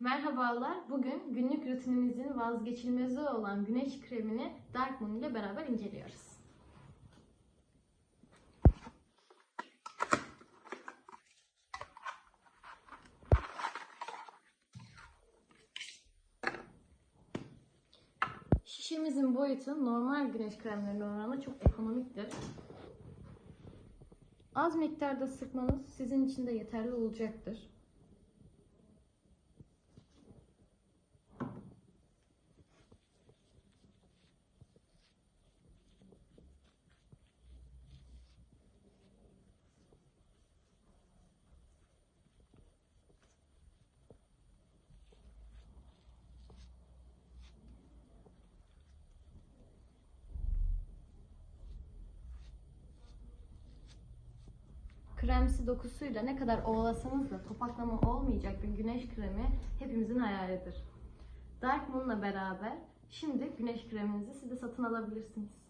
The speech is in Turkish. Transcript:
Merhabalar. Bugün günlük rutinimizin vazgeçilmezi olan güneş kremini Dark Moon ile beraber inceliyoruz. Şişemizin boyutu normal güneş kremlerine oranla çok ekonomiktir. Az miktarda sıkmanız sizin için de yeterli olacaktır. Kremsi dokusuyla ne kadar ovalasanız da topaklama olmayacak bir güneş kremi hepimizin hayalidir. Dark Moon'la beraber şimdi güneş kreminizi siz de satın alabilirsiniz.